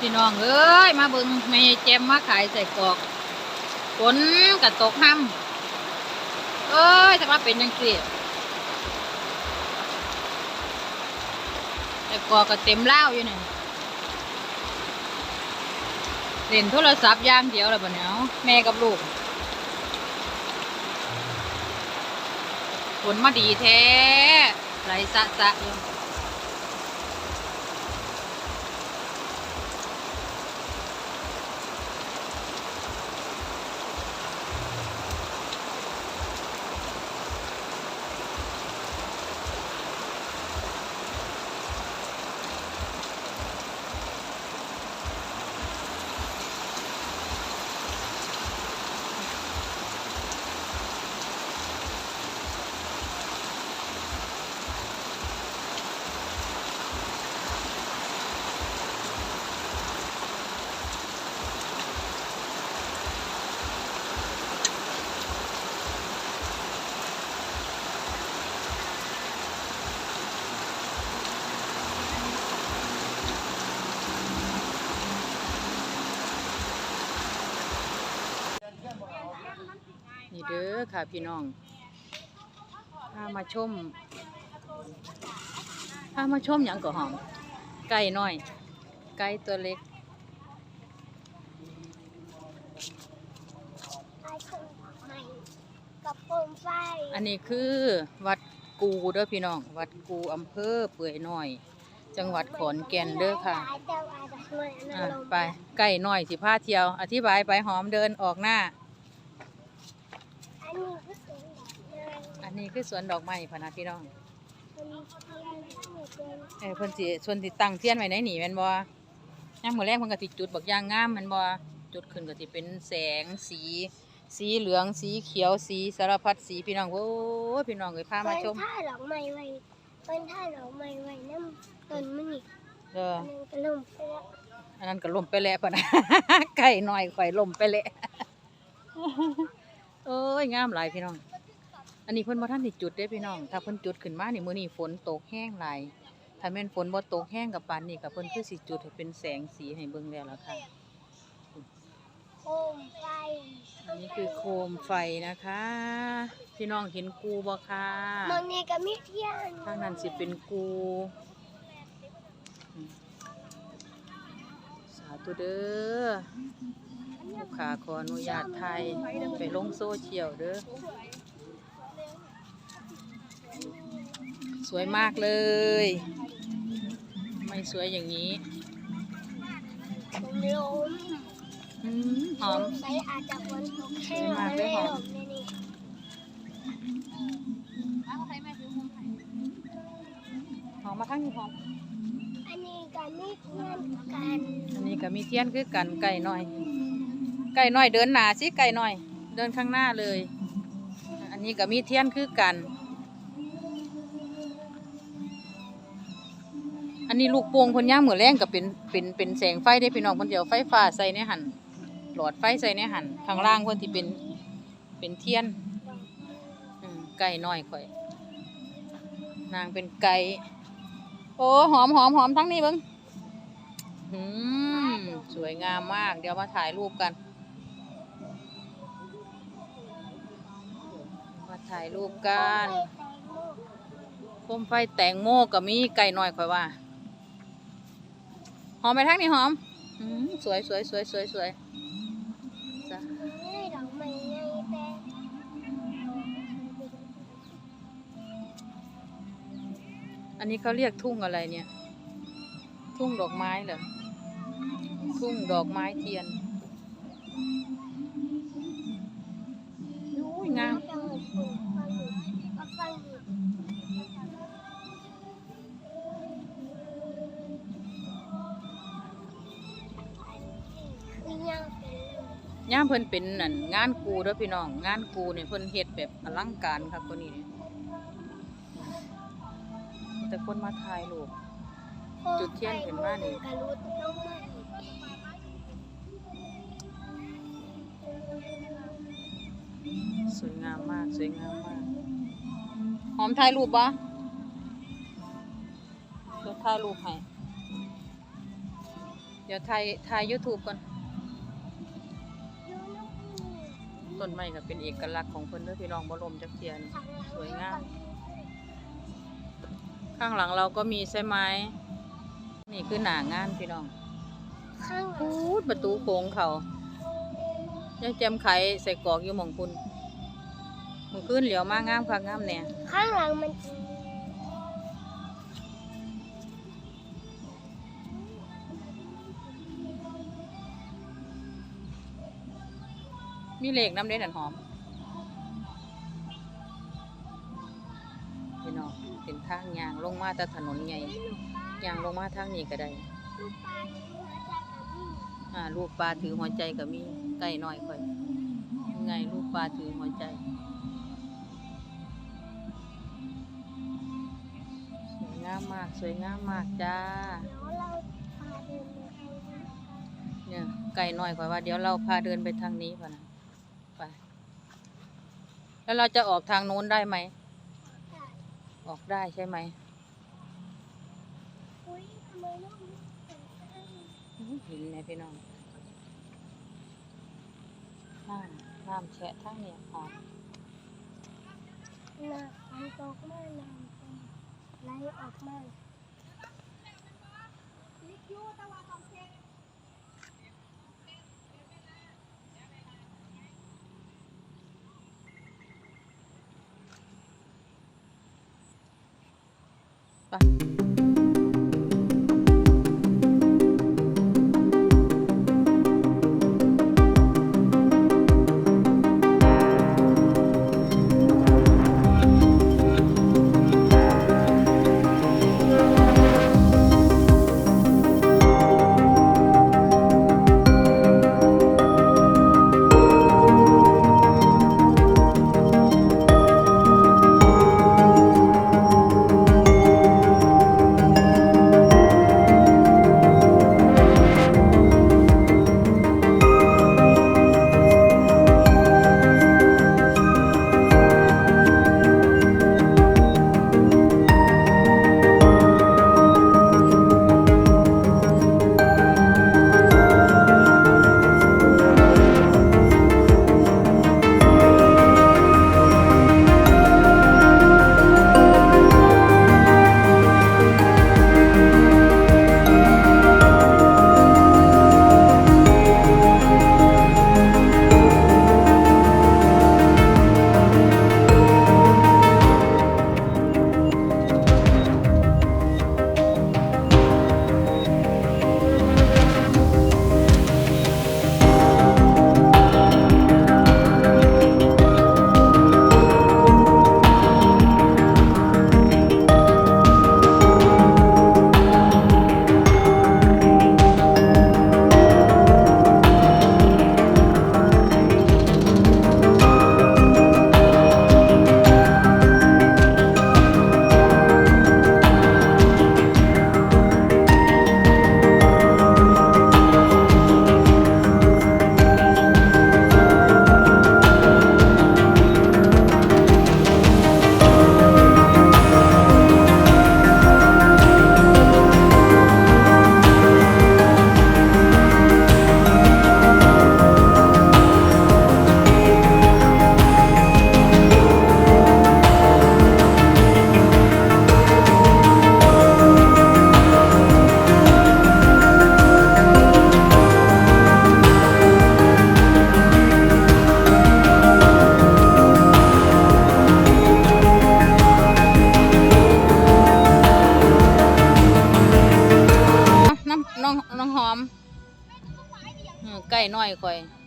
พี่น้องเอ้ยมาเบิ่งแม่แจมมาขายใส่กอกฝนกระตกห้ำเอ้ยจะมาเป็นยังไงแต่กอกก็เต็มเล่าอยู่นี่เล่นโทรศัพท์ย่างเดียวแล้วบ่เนี่ยเอาแม่กับลูกฝนมาดีแท้ไหลสะสะอยู่ อค่ะพี่น้องพามาชมพามาชมอย่างก็หอม ไก่น้อย ไก่ตัวเล็กไอ้คนใหม่กับโคมไฟอันนี้คือวัดกูเด้อพี่น้อง วัดกูอำเภอเปื่อยน้อย จังหวัดขอนแก่นเด้อค่ะเจ้าอาจจะช่วยออะนาลมไปไก่น้อยสิพาเที่ยว อธิบายไปหอมเดินออกหน้า นนี้ก็สวนดอกไม้อันนี้คือสวนดอกไม้พะนะพี่น้องอันนี้ก็เป็นเออเพิ่นสิชวนสิตั้งเทียนไว้ในนี่แม่นบ่ยามมื้อแรกเพิ่นก็สิจุดบักอย่างงามแม่นบ่จุดขึ้นก็สิเป็นแสงสี สีเหลืองสีเขียวสีสารพัดสีพี่น้องโอ้ยพี่น้องเอ้ยพามาชมเพิ่นท่าดอกไม้ไว้เพิ่นท่าดอกไม้ไว้น้ำต้นมันนี่เด้ออันนึงก็ลมไปแล้วอันนั้นก็ล่มไปแล้วพะนะไก่น้อยข่อยล่มไปแล้วโอ้ยงามหลายพี่น้อง อันนี้เพิ่นบ่ทันได้จุดเด้พี่น้อง ถ้าเพิ่นจุดขึ้นมานี่มื้อนี้ฝนตกแห้งหลายถ้าแม่นฝนบ่ตกแห้งกับปานนี้ก็เพิ่นคือสิจุดให้เป็นแสงสีให้เบิ่งแล้วล่ะค่ะ โคมไฟอันนี้คือโคมไฟนะคะ พี่น้องเห็นกูบ่คะมองนี่ก็มีเทียนทางนั้นสิเป็นกูอืมสาธุเด้อลูกค้าขออนุญาตไทยไปลงโซเชียลเด้อ สวย มากเลย ไม่สวยอย่างนี้ลมอืมหอมใส่อาจจะฝนตกแห้งสวยมากเลยหอมลนี่นี่หอมมาทั้งนี้หอมอันนี้ก็มีเทียนกันอันนี้ก็มีเทียนคือกันไก่น้อย ไก่น้อยเดินหน้าสิไก่น้อย เดินข้างหน้าเลย อันนี้ก็มีเทียนคือกัน อันนี้ลูกโป่งเพ่นย่างเหมือแรงกับเป็นเป็นเป็นแสงไฟได้พี่น้องเพ่นเดียวไฟฟ้าใส่ในหันหลอดไฟใส่ในหันข้างล่างเพ่นที่เป็นเป็นเทียนไก่น้อยข่อย นางเป็นไก่โอ้หอมหอมหอมทั้งนี้เบิ้งอืสวยงามมาก เดี๋ยวมาถ่ายรูปกัน มาถ่ายรูปกันโคมไฟแตงโมกับมีไก่น้อยข่อยว่า หอมไปทั้งนี่หอมอืมสวยสวยสวยสวยสวยจ้ะอันนี้เขาเรียกทุ่งอะไรเนี่ย ทุ่งดอกไม้เหรอ ทุ่งดอกไม้เทียน ย่ามเพิ่นเป็นนั่นงานกูเด้อพี่น้อง งานกูเนี่ยเพิ่นเฮ็ดแบบอลังการครับคนนี้เนี่ยแต่คนมาถ่ายรูปจุดเทียนขึ้นมานี่กระลุดลงมาอีกสวยงามมาก สวยงามมาก หอมถ่ายรูปปะเดี๋ยวถ่ายรูปให้ดี๋ยวถ่ายถ่าย YouTube ก่อน ต้นไม้ก็เป็นเอกลักษณ์ของเพิ่นเด้อพี่น้องบ่ลมจักเทียนสวยงามข้างหลังเราก็มีใช่ไหมนี่คือหนางานพี่น้องข้างหลัพูงดประตูโค้งเขายังแจมไขใส่กรอกอยู่หมองคุณมือขึ้นเหลียวมากงามค่ะงามเนี่ยข้างหลังมัน มีเหล็กน้ำเด่นอันหอมพี่น้องเป็นทางยางลงมาแต่ถนนใหญ่ยางลงมาทางนี้ก็ได้ลูกปลาที่หัวใจกับนี่อ่าลูกปลาถือหัวใจก็มีไก่น้อยค่อยยังไงลูกปลาถือหัวใจสวยงามมากสวยงามมากจ้าแล้วเราพาเดินไปข้างหน้าเนี่ยไก่น้อยค่อยว่าเดี๋ยวเราพาเดินไปทางนี้ก่อนนะไป แล้วเราจะออกทางโน้นได้ไหมค่ะออกได้ใช่ไหมอุ้ยทำไมลูกนี้เป็นข้างเห็นไหมพี่น้องน้ำน้ำแฉะทั้งเนี่ยหอมหนักมันตกมากน้ำเป็นไหลออกมาไปน้ำน้องน้องหอมเออไก่ น้ อยค่อย